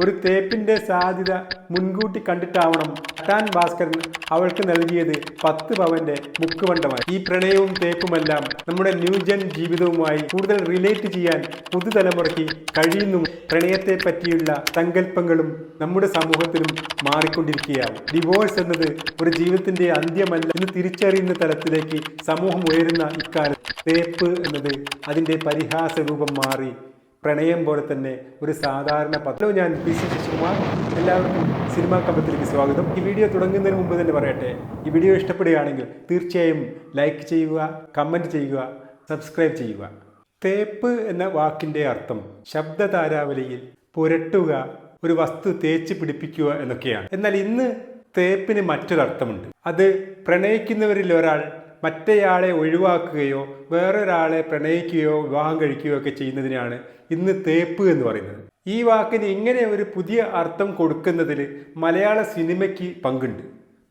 ഒരു തേപ്പിന്റെ സാധ്യത മുൻകൂട്ടി കണ്ടിട്ടാവണം. കട്ടാൻ ഭാസ്കരൻ അവൾക്ക് നൽകിയത് പത്ത് പവന്റെ മുക്കുവണ്ടമായി. ഈ പ്രണയവും തേപ്പുമെല്ലാം നമ്മുടെ ന്യൂജൻ ജീവിതവുമായി കൂടുതൽ റിലേറ്റ് ചെയ്യാൻ പുതുതലമുറയ്ക്ക് കഴിയുന്നു. പ്രണയത്തെ പറ്റിയുള്ള സങ്കല്പങ്ങളും നമ്മുടെ സമൂഹത്തിലും മാറിക്കൊണ്ടിരിക്കുകയാവും ഡിവോഴ്സ് എന്നത് ഒരു ജീവിതത്തിന്റെ അന്ത്യമല്ല എന്ന് തിരിച്ചറിയുന്ന തലത്തിലേക്ക് സമൂഹം ഉയരുന്ന ഇക്കാലത്ത്. തേപ്പ് എന്നത് അതിന്റെ പരിഹാസ രൂപം മാറി. പ്രണയം പോലെ തന്നെ ഒരു സാധാരണ പത്രം ഞാൻ പി സി ശശികുമാർ. എല്ലാവർക്കും സിനിമാ കമ്പത്തിലേക്ക് സ്വാഗതം. ഈ വീഡിയോ തുടങ്ങുന്നതിന് മുമ്പ് തന്നെ പറയട്ടെ ഈ വീഡിയോ ഇഷ്ടപ്പെടുകയാണെങ്കിൽ തീർച്ചയായും ലൈക്ക് ചെയ്യുക കമന്റ് ചെയ്യുക സബ്സ്ക്രൈബ് ചെയ്യുക. തേപ്പ് എന്ന വാക്കിന്റെ അർത്ഥം ശബ്ദതാരാവലിയിൽ പുരട്ടുക ഒരു വസ്തു തേച്ച് പിടിപ്പിക്കുക എന്നൊക്കെയാണ്. എന്നാൽ ഇന്ന് തേപ്പിന് മറ്റൊരർത്ഥമുണ്ട്. അത് പ്രണയിക്കുന്നവരിൽ ഒരാൾ മറ്റേയാളെ ഒഴിവാക്കുകയോ വേറൊരാളെ പ്രണയിക്കുകയോ വിവാഹം കഴിക്കുകയോ ഒക്കെ ചെയ്യുന്നതിനാണ് ഇന്ന് തേപ്പ് എന്ന് പറയുന്നത്. ഈ വാക്കിന് ഇങ്ങനെ ഒരു പുതിയ അർത്ഥം കൊടുക്കുന്നതിൽ മലയാള സിനിമയ്ക്ക് പങ്കുണ്ട്.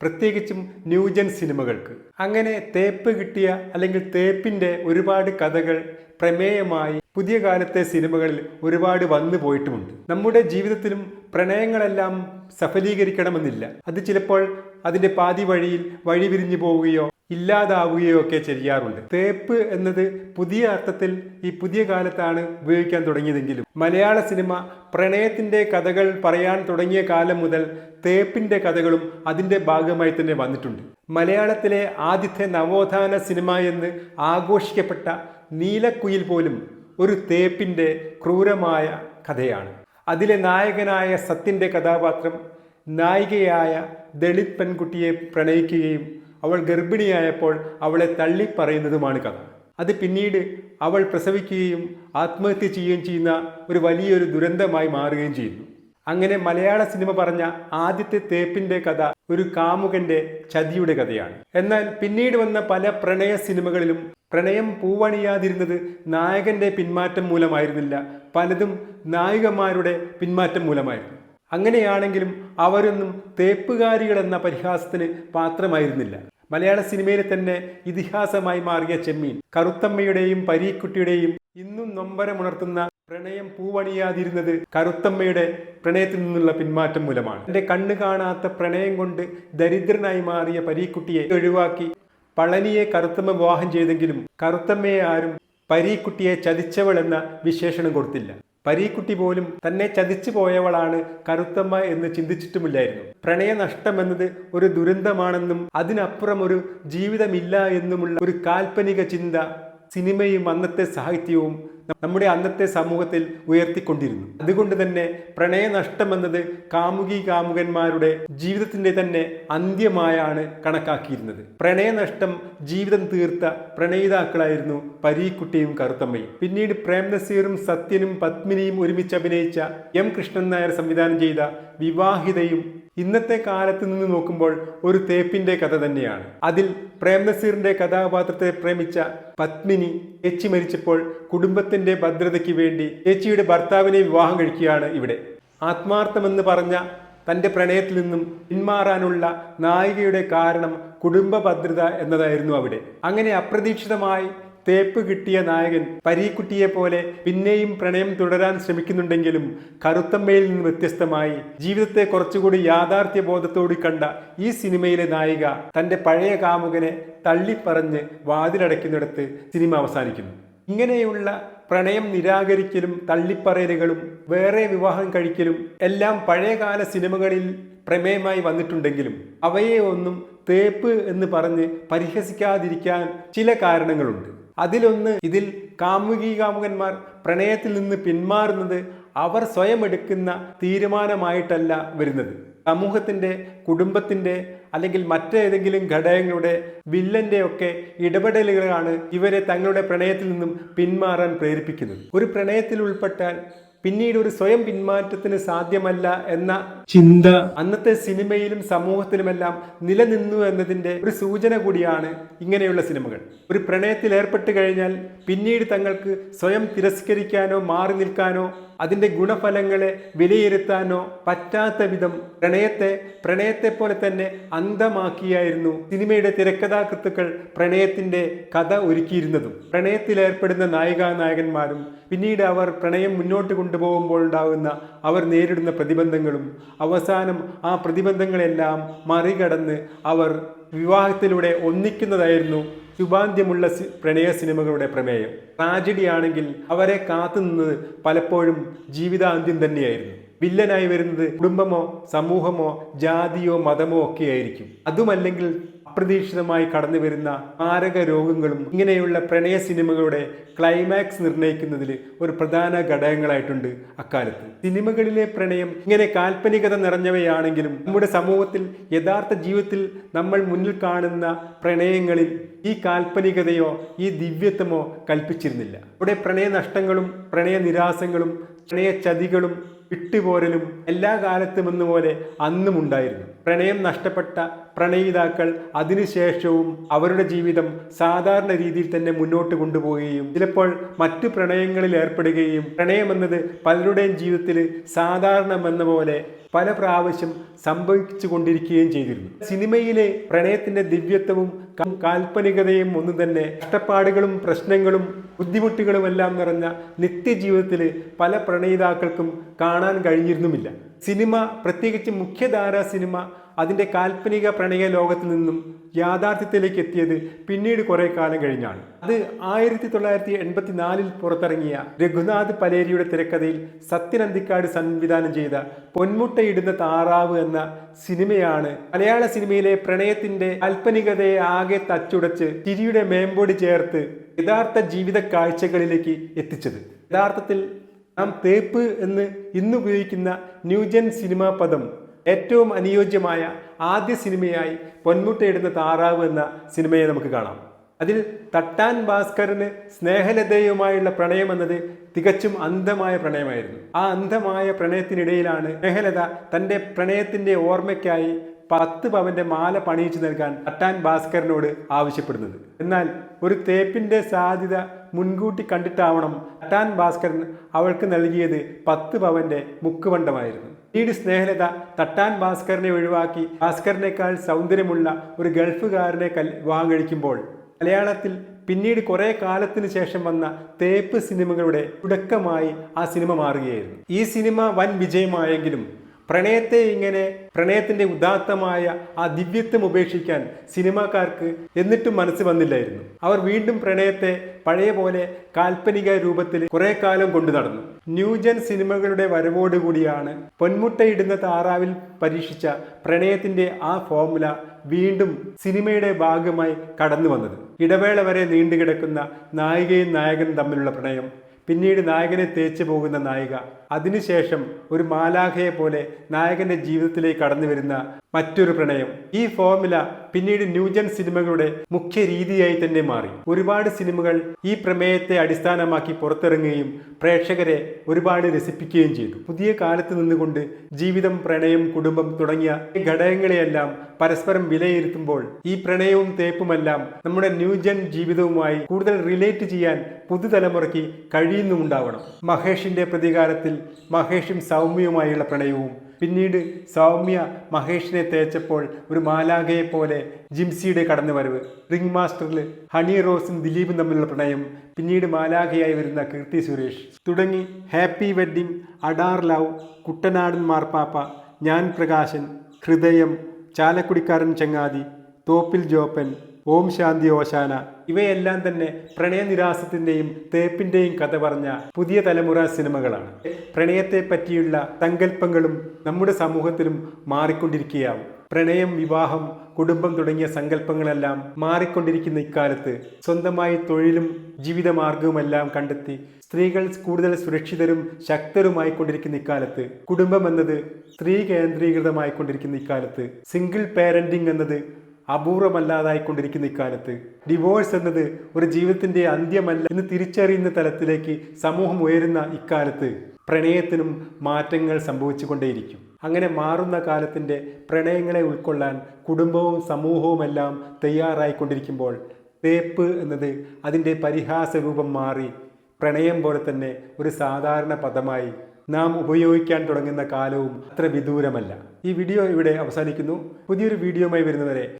പ്രത്യേകിച്ചും ന്യൂജൻ സിനിമകൾക്ക്. അങ്ങനെ തേപ്പ് കിട്ടിയ അല്ലെങ്കിൽ തേപ്പിന്റെ ഒരുപാട് കഥകൾ പ്രമേയമായി പുതിയ കാലത്തെ സിനിമകളിൽ ഒരുപാട് വന്നു പോയിട്ടുമുണ്ട്. നമ്മുടെ ജീവിതത്തിലും പ്രണയങ്ങളെല്ലാം സഫലീകരിക്കണമെന്നില്ല. അത് ചിലപ്പോൾ അതിന്റെ പാതി വഴിയിൽ വഴി പിരിഞ്ഞു പോവുകയോ ഇല്ലാതാവുകയോ ഒക്കെ ചെയ്യാറുണ്ട്. തേപ്പ് എന്നത് പുതിയ അർത്ഥത്തിൽ ഈ പുതിയ കാലത്താണ് ഉപയോഗിക്കാൻ തുടങ്ങിയതെങ്കിലും മലയാള സിനിമ പ്രണയത്തിന്റെ കഥകൾ പറയാൻ തുടങ്ങിയ കാലം മുതൽ തേപ്പിന്റെ കഥകളും അതിന്റെ ഭാഗമായി തന്നെ വന്നിട്ടുണ്ട്. മലയാളത്തിലെ ആദ്യത്തെ നവോത്ഥാന സിനിമ എന്ന് ആഘോഷിക്കപ്പെട്ട നീലക്കുയിൽ പോലും ഒരു തേപ്പിന്റെ ക്രൂരമായ കഥയാണ്. അതിലെ നായകനായ സത്യന്റെ കഥാപാത്രം നായികയായ ദളിത് പെൺകുട്ടിയെ പ്രണയിക്കുകയും അവൾ ഗർഭിണിയായപ്പോൾ അവളെ തള്ളിപ്പറയുന്നതുമാണ് കഥ. അത് പിന്നീട് അവൾ പ്രസവിക്കുകയും ആത്മഹത്യ ചെയ്യുകയും ചെയ്യുന്ന ഒരു വലിയൊരു ദുരന്തമായി മാറുകയും ചെയ്യുന്നു. അങ്ങനെ മലയാള സിനിമ പറഞ്ഞ ആദ്യത്തെ തേപ്പിന്റെ കഥ ഒരു കാമുകന്റെ ചതിയുടെ കഥയാണ്. എന്നാൽ പിന്നീട് വന്ന പല പ്രണയ സിനിമകളിലും പ്രണയം പൂവണിയാതിരുന്നത് നായകന്റെ പിന്മാറ്റം മൂലമായിരുന്നില്ല. പലതും നായികമാരുടെ പിന്മാറ്റം മൂലമായിരുന്നു. അങ്ങനെയാണെങ്കിലും അവരൊന്നും തേപ്പുകാരികൾ എന്ന പരിഹാസത്തിന് പാത്രമായിരുന്നില്ല. മലയാള സിനിമയിലെ തന്നെ ഇതിഹാസമായി മാറിയ ചെമ്മീൻ കറുത്തമ്മയുടെയും പരീക്കുട്ടിയുടെയും ഇന്നും നൊമ്പരമുണർത്തുന്ന പ്രണയം പൂവണിയാതിരുന്നത് കറുത്തമ്മയുടെ പ്രണയത്തിൽ നിന്നുള്ള പിന്മാറ്റം മൂലമാണ്. എന്റെ കണ്ണു കാണാത്ത പ്രണയം കൊണ്ട് ദരിദ്രനായി മാറിയ പരീക്കുട്ടിയെ ഒഴിവാക്കി പളനിയെ കറുത്തമ്മ വിവാഹം ചെയ്തെങ്കിലും കറുത്തമ്മയെ ആരും പരീക്കുട്ടിയെ ചതിച്ചവൾ എന്ന വിശേഷണം കൊടുത്തില്ല. പരീക്കുട്ടി പോലും തന്നെ ചതിച്ചു പോയവളാണ് കറുത്തമ്മ എന്ന് ചിന്തിച്ചിട്ടുമില്ലായിരുന്നു. പ്രണയനഷ്ടം എന്നത് ഒരു ദുരന്തമാണെന്നും അതിനപ്പുറം ഒരു ജീവിതമില്ല എന്നുമുള്ള ഒരു കാൽപ്പനിക ചിന്ത സിനിമയും അന്നത്തെ സാഹിത്യവും നമ്മുടെ അന്നത്തെ സമൂഹത്തിൽ ഉയർത്തിക്കൊണ്ടിരുന്നു. അതുകൊണ്ട് തന്നെ പ്രണയനഷ്ടം എന്നത് കാമുകി കാമുകന്മാരുടെ ജീവിതത്തിന്റെ തന്നെ അന്ത്യമായാണ് കണക്കാക്കിയിരുന്നത്. പ്രണയനഷ്ടം ജീവിതം തീർത്ത പ്രണയിതാക്കളായിരുന്നു പരീക്കുട്ടിയും കറുത്തമ്മയും. പിന്നീട് പ്രേംനസീറും സത്യനും പത്മിനിയും ഒരുമിച്ച് അഭിനയിച്ച എം കൃഷ്ണൻ നായർ സംവിധാനം ചെയ്ത വിവാഹിതയും ഇന്നത്തെ കാലത്ത് നിന്ന് നോക്കുമ്പോൾ ഒരു തേപ്പിന്റെ കഥ തന്നെയാണ്. അതിൽ പ്രേംനസീറിന്റെ കഥാപാത്രത്തെ പ്രേമിച്ച പത്മിനി ചേച്ചി മരിച്ചപ്പോൾ കുടുംബത്തിന്റെ ഭദ്രതയ്ക്ക് വേണ്ടി ചേച്ചിയുടെ ഭർത്താവിനെ വിവാഹം കഴിക്കുകയാണ് ഇവിടെ. ആത്മാർത്ഥമെന്ന് പറഞ്ഞ തന്റെ പ്രണയത്തിൽ നിന്നും പിന്മാറാനുള്ള നായികയുടെ കാരണം കുടുംബ ഭദ്രത എന്നതായിരുന്നു അവിടെ. അങ്ങനെ അപ്രതീക്ഷിതമായി തേപ്പ് കിട്ടിയ നായകൻ പരീക്കുട്ടിയെ പോലെ പിന്നെയും പ്രണയം തുടരാൻ ശ്രമിക്കുന്നുണ്ടെങ്കിലും കറുത്തമ്മയിൽ നിന്ന് വ്യത്യസ്തമായി ജീവിതത്തെ കുറച്ചുകൂടി യാഥാർത്ഥ്യ ബോധത്തോടി കണ്ട ഈ സിനിമയിലെ നായിക തന്റെ പഴയ കാമുകനെ തള്ളിപ്പറഞ്ഞ് വാതിലടയ്ക്കുന്നിടത്ത് സിനിമ അവസാനിക്കുന്നു. ഇങ്ങനെയുള്ള പ്രണയം നിരാകരിക്കലും തള്ളിപ്പറയലുകളും വേറെ വിവാഹം കഴിക്കലും എല്ലാം പഴയകാല സിനിമകളിൽ പ്രമേയമായി വന്നിട്ടുണ്ടെങ്കിലും അവയെ ഒന്നും തേപ്പ് എന്ന് പറഞ്ഞ് പരിഹസിക്കാതിരിക്കാൻ ചില കാരണങ്ങളുണ്ട്. അതിലൊന്ന് ഇതിൽ കാമുകി കാമുകന്മാർ പ്രണയത്തിൽ നിന്ന് പിന്മാറുന്നത് അവർ സ്വയം എടുക്കുന്ന തീരുമാനമായിട്ടല്ല വരുന്നത്. സമൂഹത്തിന്റെ കുടുംബത്തിന്റെ അല്ലെങ്കിൽ മറ്റേതെങ്കിലും ഘടകങ്ങളുടെ വില്ലന്റെ ഒക്കെ ഇടപെടലുകളാണ് ഇവരെ തങ്ങളുടെ പ്രണയത്തിൽ നിന്നും പിന്മാറാൻ പ്രേരിപ്പിക്കുന്നത്. ഒരു പ്രണയത്തിൽ ഉൾപ്പെട്ടാൽ പിന്നീട് ഒരു സ്വയം പിന്മാറ്റത്തിന് സാധ്യമല്ല എന്ന ചിന്ത. അന്നത്തെ സിനിമയിലും സമൂഹത്തിലുമെല്ലാം നിലനിന്നു എന്നതിന്റെ ഒരു സൂചന കൂടിയാണ് ഇങ്ങനെയുള്ള സിനിമകൾ. ഒരു പ്രണയത്തിൽ ഏർപ്പെട്ട് കഴിഞ്ഞാൽ പിന്നീട് തങ്ങൾക്ക് സ്വയം തിരസ്കരിക്കാനോ മാറി നിൽക്കാനോ അതിന്റെ ഗുണഫലങ്ങളെ വിലയിരുത്താനോ പറ്റാത്ത വിധം പ്രണയത്തെ പ്രണയത്തെ പോലെ തന്നെ അന്ധമാക്കിയായിരുന്നു സിനിമയുടെ തിരക്കഥാകൃത്തുക്കൾ പ്രണയത്തിന്റെ കഥ ഒരുക്കിയിരുന്നതും. പ്രണയത്തിലേർപ്പെടുന്ന നായികാ നായകന്മാരും പിന്നീട് അവർ പ്രണയം മുന്നോട്ട് കൊണ്ടുപോകുമ്പോൾ ഉണ്ടാകുന്ന അവർ നേരിടുന്ന പ്രതിബന്ധങ്ങളും അവസാനം ആ പ്രതിബന്ധങ്ങളെല്ലാം മറികടന്ന് അവർ വിവാഹത്തിലൂടെ ഒന്നിക്കുന്നതായിരുന്നു ശുഭാന്ത്യമുള്ള പ്രണയ സിനിമകളുടെ പ്രമേയം. ട്രാജഡി ആണെങ്കിൽ അവരെ കാത്തുനിന്നത് പലപ്പോഴും ജീവിതാന്ത്യം തന്നെയായിരുന്നു. വില്ലനായി വരുന്നത് കുടുംബമോ സമൂഹമോ ജാതിയോ മതമോ ഒക്കെയായിരിക്കും. അതുമല്ലെങ്കിൽ അപ്രതീക്ഷിതമായി കടന്നു വരുന്ന മാരക രോഗങ്ങളും ഇങ്ങനെയുള്ള പ്രണയ സിനിമകളുടെ ക്ലൈമാക്സ് നിർണയിക്കുന്നതിൽ ഒരു പ്രധാന ഘടകങ്ങളായിട്ടുണ്ട് അക്കാലത്ത്. സിനിമകളിലെ പ്രണയം ഇങ്ങനെ കാൽപ്പനികത നിറഞ്ഞവയാണെങ്കിലും നമ്മുടെ സമൂഹത്തിൽ യഥാർത്ഥ ജീവിതത്തിൽ നമ്മൾ മുന്നിൽ കാണുന്ന പ്രണയങ്ങളിൽ ഈ കാൽപ്പനികതയോ ഈ ദിവ്യത്വമോ കൽപ്പിച്ചിരുന്നില്ല. ഇവിടെ പ്രണയ നഷ്ടങ്ങളും പ്രണയ നിരാസങ്ങളും പ്രണയ ചതികളും വിട്ടുപോരലും എല്ലാ കാലത്തും എന്നപോലെ അന്നും ഉണ്ടായിരുന്നു. പ്രണയം നഷ്ടപ്പെട്ട പ്രണയിതാക്കൾ അതിനുശേഷവും അവരുടെ ജീവിതം സാധാരണ രീതിയിൽ തന്നെ മുന്നോട്ട് കൊണ്ടുപോവുകയും ചിലപ്പോൾ മറ്റു പ്രണയങ്ങളിൽ ഏർപ്പെടുകയും പ്രണയമെന്നത് പലരുടെയും ജീവിതത്തിൽ സാധാരണമെന്ന പോലെ പല പ്രാവശ്യം സംഭവിച്ചു കൊണ്ടിരിക്കുകയും ചെയ്തിരുന്നു. സിനിമയിലെ പ്രണയത്തിന്റെ ദിവ്യത്വവും കാൽപ്പനികതയും ഒന്നും തന്നെ. കഷ്ടപ്പാടുകളും പ്രശ്നങ്ങളും ബുദ്ധിമുട്ടുകളുമെല്ലാം നിറഞ്ഞ നിത്യജീവിതത്തിൽ പല പ്രണയിതാക്കൾക്കും കാണാൻ കഴിഞ്ഞിരുന്നുമില്ല. സിനിമ പ്രത്യേകിച്ച് മുഖ്യധാരാ സിനിമ അതിന്റെ കാൽപ്പനിക പ്രണയ ലോകത്തിൽ നിന്നും യാഥാർത്ഥ്യത്തിലേക്ക് എത്തിയത് പിന്നീട് കുറേ കാലം കഴിഞ്ഞാണ്. അത് ആയിരത്തി തൊള്ളായിരത്തി എൺപത്തി നാലിൽ പുറത്തിറങ്ങിയ രഘുനാഥ് പലേരിയുടെ തിരക്കഥയിൽ സത്യൻ അന്തിക്കാട് സംവിധാനം ചെയ്ത പൊന്മുട്ടയിടുന്ന താറാവ് എന്ന സിനിമയാണ് മലയാള സിനിമയിലെ പ്രണയത്തിന്റെ കാൽപ്പനികതയെ ആകെ തച്ചുടച്ച് തിരിയുടെ മേമ്പൊടി ചേർത്ത് യഥാർത്ഥ ജീവിത കാഴ്ചകളിലേക്ക് എത്തിച്ചത്. യഥാർത്ഥത്തിൽ നാം തേപ്പ് എന്ന് ഇന്ന് ഉപയോഗിക്കുന്ന ന്യൂജൻ സിനിമാ പദം ഏറ്റവും അനുയോജ്യമായ ആദ്യ സിനിമയായി പൊന്മുട്ടയിടുന്ന താറാവ് എന്ന സിനിമയെ നമുക്ക് കാണാം. അതിൽ തട്ടാൻ ഭാസ്കറിന് സ്നേഹലതയുമായുള്ള പ്രണയം എന്നത് തികച്ചും അന്ധമായ പ്രണയമായിരുന്നു. ആ അന്ധമായ പ്രണയത്തിനിടയിലാണ് സ്നേഹലത തന്റെ പ്രണയത്തിന്റെ ഓർമ്മയ്ക്കായി പത്ത് പവന്റെ മാല പണിയിച്ചു നൽകാൻ തട്ടാൻ ഭാസ്കറിനോട് ആവശ്യപ്പെടുന്നത്. എന്നാൽ ഒരു തേപ്പിന്റെ സാധ്യത മുൻകൂട്ടി കണ്ടിട്ടാവണം തട്ടാൻ ഭാസ്കരൻ അവൾക്ക് നൽകിയത് പത്ത് പവന്റെ മുക്കുവണ്ടമായിരുന്നു. പിന്നീട് സ്നേഹലത തട്ടാൻ ഭാസ്കറിനെ ഒഴിവാക്കി ഭാസ്കറിനേക്കാൾ സൗന്ദര്യമുള്ള ഒരു ഗൾഫുകാരനെ കൽ വിവാഹം കഴിക്കുമ്പോൾ മലയാളത്തിൽ പിന്നീട് കുറേ കാലത്തിന് ശേഷം വന്ന തേപ്പ് സിനിമകളുടെ തുടക്കമായി ആ സിനിമ മാറുകയായിരുന്നു. ഈ സിനിമ വൻ വിജയമായെങ്കിലും പ്രണയത്തെ ഇങ്ങനെ പ്രണയത്തിന്റെ ഉദാത്തമായ ആ ദിവ്യത്വം ഉപേക്ഷിക്കാൻ സിനിമാക്കാർക്ക് എന്നിട്ടും മനസ്സ് വന്നില്ലായിരുന്നു. അവർ വീണ്ടും പ്രണയത്തെ പഴയ പോലെ കാൽപ്പനിക രൂപത്തിൽ കുറെ കാലം കൊണ്ടു നടന്നു. ന്യൂജൻ സിനിമകളുടെ വരവോടുകൂടിയാണ് പൊന്മുട്ടയിടുന്ന താറാവിൽ പരീക്ഷിച്ച പ്രണയത്തിന്റെ ആ ഫോർമുല വീണ്ടും സിനിമയുടെ ഭാഗമായി കടന്നു വന്നത്. ഇടവേള വരെ നീണ്ടുകിടക്കുന്ന നായികയും നായകനും തമ്മിലുള്ള പ്രണയം പിന്നീട് നായകനെ തേച്ചു പോകുന്ന നായിക. അതിനുശേഷം ഒരു മാലാഖയെ പോലെ നായകന്റെ ജീവിതത്തിലേക്ക് കടന്നു വരുന്ന മറ്റൊരു പ്രണയം. ഈ ഫോർമുല പിന്നീട് ന്യൂജൻ സിനിമകളുടെ മുഖ്യ രീതിയായി തന്നെ മാറി. ഒരുപാട് സിനിമകൾ ഈ പ്രമേയത്തെ അടിസ്ഥാനമാക്കി പുറത്തിറങ്ങുകയും പ്രേക്ഷകരെ ഒരുപാട് രസിപ്പിക്കുകയും ചെയ്തു. പുതിയ കാലത്ത് നിന്നുകൊണ്ട് ജീവിതം പ്രണയം കുടുംബം തുടങ്ങിയ ഘടകങ്ങളെയെല്ലാം പരസ്പരം വിലയിരുത്തുമ്പോൾ ഈ പ്രണയവും തേപ്പുമെല്ലാം നമ്മുടെ ന്യൂജൻ ജീവിതവുമായി കൂടുതൽ റിലേറ്റ് ചെയ്യാൻ പുതുതലമുറയ്ക്ക് കഴിയുന്നുമുണ്ടാവണം. മഹേഷിന്റെ പ്രതികാരത്തിൽ മഹേഷും സൗമ്യവുമായുള്ള പ്രണയവും പിന്നീട് സൗമ്യ മഹേഷിനെ തേച്ചപ്പോൾ ഒരു മാലാഖയെ പോലെ ജിംസിയുടെ കടന്നുവരവ്. റിംഗ് മാസ്റ്ററിൽ ഹണി റോസും ദിലീപും തമ്മിലുള്ള പ്രണയം പിന്നീട് മാലാഖയായി വരുന്ന കീർത്തി സുരേഷ്. തുടങ്ങി ഹാപ്പി വെഡ്ഡിംഗ് അഡാർ ലവ് കുട്ടനാടൻ മാർപ്പാപ്പ ഞാൻ പ്രകാശൻ ഹൃദയം ചാലക്കുടിക്കാരൻ ചങ്ങാതി തോപ്പിൽ ജോപ്പൻ ഓം ശാന്തി ഓശാന. ഇവയെല്ലാം തന്നെ പ്രണയനിരാസത്തിന്റെയും തേപ്പിന്റെയും കഥ പറഞ്ഞ പുതിയ തലമുറ സിനിമകളാണ്. പ്രണയത്തെ പറ്റിയുള്ള സങ്കല്പങ്ങളും നമ്മുടെ സമൂഹത്തിലും മാറിക്കൊണ്ടിരിക്കുകയാവും. പ്രണയം വിവാഹം കുടുംബം തുടങ്ങിയ സങ്കല്പങ്ങളെല്ലാം മാറിക്കൊണ്ടിരിക്കുന്ന ഇക്കാലത്ത് സ്വന്തമായി തൊഴിലും ജീവിതമാർഗവുമെല്ലാം കണ്ടെത്തി സ്ത്രീകൾ കൂടുതൽ സുരക്ഷിതരും ശക്തരുമായി കൊണ്ടിരിക്കുന്ന ഇക്കാലത്ത് കുടുംബം എന്നത് സ്ത്രീ കേന്ദ്രീകൃതമായി കൊണ്ടിരിക്കുന്ന ഇക്കാലത്ത് സിംഗിൾ പാരന്റിംഗ് എന്നത് അപൂർവമല്ലാതായിക്കൊണ്ടിരിക്കുന്ന ഇക്കാലത്ത്. ഡിവോഴ്സ് എന്നത് ഒരു ജീവിതത്തിന്റെ അന്ത്യമല്ല എന്ന് തിരിച്ചറിയുന്ന തലത്തിലേക്ക് സമൂഹം ഉയരുന്ന ഇക്കാലത്ത്. പ്രണയത്തിനും മാറ്റങ്ങൾ സംഭവിച്ചുകൊണ്ടേയിരിക്കും. അങ്ങനെ മാറുന്ന കാലത്തിന്റെ പ്രണയങ്ങളെ ഉൾക്കൊള്ളാൻ കുടുംബവും സമൂഹവുമെല്ലാം തയ്യാറായിക്കൊണ്ടിരിക്കുമ്പോൾ തേപ്പ് എന്നത് അതിന്റെ പരിഹാസ രൂപം മാറി പ്രണയം പോലെ തന്നെ ഒരു സാധാരണ പദമായി നാം ഉപയോഗിക്കാൻ തുടങ്ങുന്ന കാലവും അത്ര വിദൂരമല്ല. ഈ വീഡിയോ ഇവിടെ അവസാനിക്കുന്നു. പുതിയൊരു വീഡിയോയുമായി വരുന്നവരെ